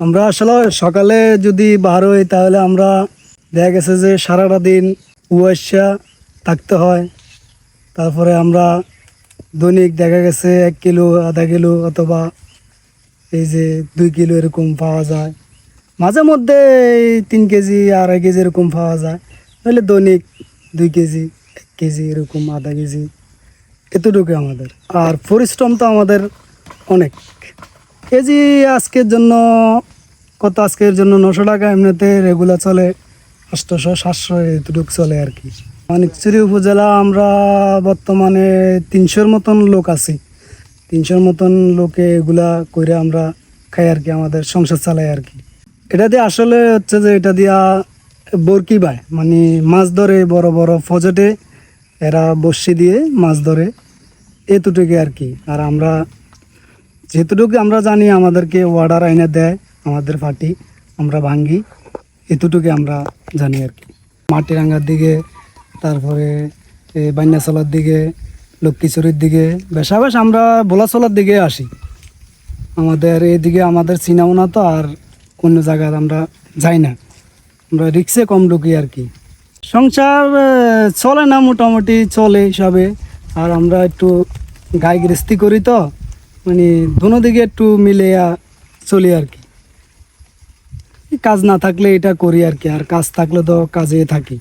আমরা আসলে সকালে যদি বার হই, তাহলে আমরা দেখা গেছে যে সারাটা দিন কুয়াশা থাকতে হয়। তারপরে আমরা দৈনিক দেখা গেছে এক কিলো, আধা কিলো অথবা এই যে দুই কিলো এরকম পাওয়া যায়। মাঝে মধ্যে এই তিন কেজি, আড়াই কেজি এরকম পাওয়া যায়। তাহলে দৈনিক দুই কেজি, এক কেজি এরকম আধা কেজি, এতটুকু আমাদের। আর পরিশ্রম তো আমাদের অনেক। কেজি আজকের জন্য, কত আজকের জন্য? নশো টাকা এমনিতে রেগুলার চলে। আটশোশো সাতশো এতটুকু চলে আর কি। মানিকচুরি উপজেলা আমরা বর্তমানে তিনশোর মতন লোক আছি। তিনশোর মতন লোকে এগুলা করে আমরা খাই আর কি, আমাদের সংসার চালাই আর কি। এটা দিয়ে আসলে হচ্ছে যে এটা দিয়া বরকি বায়। মানে মাছ ধরে বড় বড় ফজটে এরা বসি দিয়ে মাছ ধরে এতটুকু আর কি। আর আমরা যেতটুকু আমরা জানি আমাদেরকে অর্ডার আইনে দেয়, আমাদের পার্টি, আমরা ভাঙ্গি এতটুকু আমরা জানি আর কি। মাটিরাঙ্গার দিকে, তারপরে বান্যাচলার দিকে, লক্ষ্মীচুরির দিকে, বেশাবেশ আমরা বোলাচলার দিকে আসি। আমাদের এদিকে আমাদের চিনাও না তো, আর অন্য জায়গায় আমরা যাই না। আমরা রিক্সে কম ঢুকি আর কি। সংসার চলে না মোটামুটি, চলে সবে। আর আমরা একটু গাই গৃহস্থি করি তো মানে দোনো দিকে একটু মিলে চলি আর কি। কাজ না থাকলে এটা করি আর কি, আর কাজ থাকলে তো কাজে থাকি।